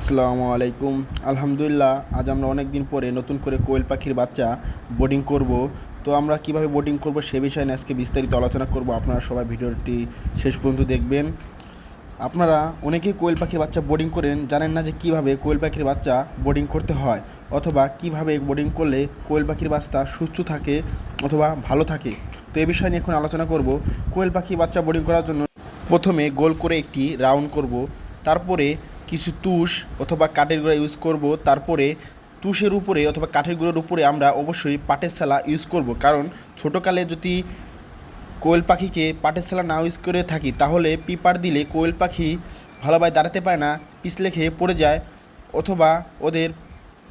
আসসালামু আলাইকুম। আলহামদুলিল্লাহ, আজ আমরা অনেক দিন পরে নতুন করে কোয়েল পাখির বাচ্চা বোর্ডিং করব। তো আমরা কীভাবে বোর্ডিং করব সে বিষয়ে আজকে বিস্তারিত আলোচনা করব। আপনারা সবাই ভিডিওটি শেষ পর্যন্ত দেখবেন। আপনারা অনেকেই কোয়েল পাখির বাচ্চা বোর্ডিং করেন, জানেন না যে কীভাবে কোয়েল পাখির বাচ্চা বোর্ডিং করতে হয়, অথবা কীভাবে বোর্ডিং করলে কোয়েল পাখির বাচ্চা সুস্থ থাকে অথবা ভালো থাকে। তো এ বিষয় নিয়ে এখন আলোচনা করব। কোয়েল পাখির বাচ্চা বোর্ডিং করার জন্য প্রথমে গোল করে একটি রাউন্ড করব। তারপরে কিছু তুষ অথবা কাঠের গুঁড়া ইউজ করব। তারপরে তুষের উপরে অথবা কাঠের গুঁড়োর উপরে আমরা অবশ্যই পাটের সালা ইউজ করব। কারণ ছোটোকালে যদি কোয়েল পাখিকে পাটের সালা না ইউজ করে থাকি, তাহলে পিপার দিলে কোয়েল পাখি ভালোভাবে দাঁড়াতে পারে না, পিছলে খেয়ে পড়ে যায় অথবা ওদের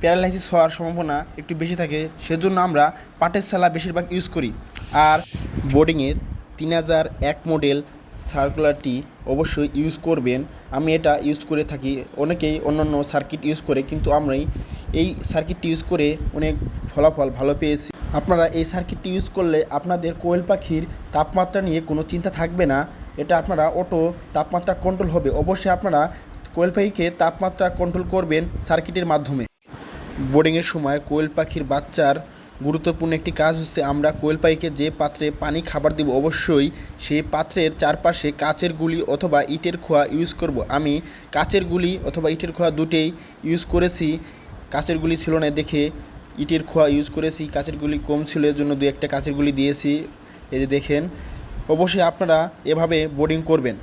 প্যারালাইসিস হওয়ার সম্ভাবনা একটু বেশি থাকে। সেজন্য আমরা পাটের সালা বেশিরভাগ ইউজ করি। আর বোর্ডিংয়ের তিন হাজার এক মডেল সার্কুলারটি অবশ্যই ইউজ করবেন। আমি এটা ইউজ করে থাকি। অনেকেই অন্যান্য সার্কিট ইউজ করে, কিন্তু আমরাই এই সার্কিটটি ইউজ করে অনেক ফলাফল ভালো পেয়েছি। আপনারা এই সার্কিটটি ইউজ করলে আপনাদের কোয়েল পাখির তাপমাত্রা নিয়ে কোনো চিন্তা থাকবে না। এটা আপনারা অটো তাপমাত্রা কন্ট্রোল হবে। অবশ্যই আপনারা কোয়েল পাখিকে তাপমাত্রা কন্ট্রোল করবেন সার্কিটের মাধ্যমে। বোর্ডিংয়ের সময় কোয়েল পাখির বাচ্চার গুরুত্বপূর্ণ একটি কাজ হচ্ছে আমরা কোয়েল পাখিকে যে পাত্রে পানি, খাবার দেব অবশ্যই সেই পাত্রের চারপাশে কাচের গুলি অথবা ইটের খোয়া ইউজ করব। আমি কাচের গুলি অথবা ইটের খোয়া দুটেই ইউজ করেছি। কাচের গুলি ছিল না দেখে ইটের খোয়া ইউজ করেছি। কাচের গুলি কম ছিল এর জন্য দু একটা কাচের গুলি দিয়েছি। এই যে দেখেন, অবশ্যই আপনারা এভাবে বোর্ডিং করবেন।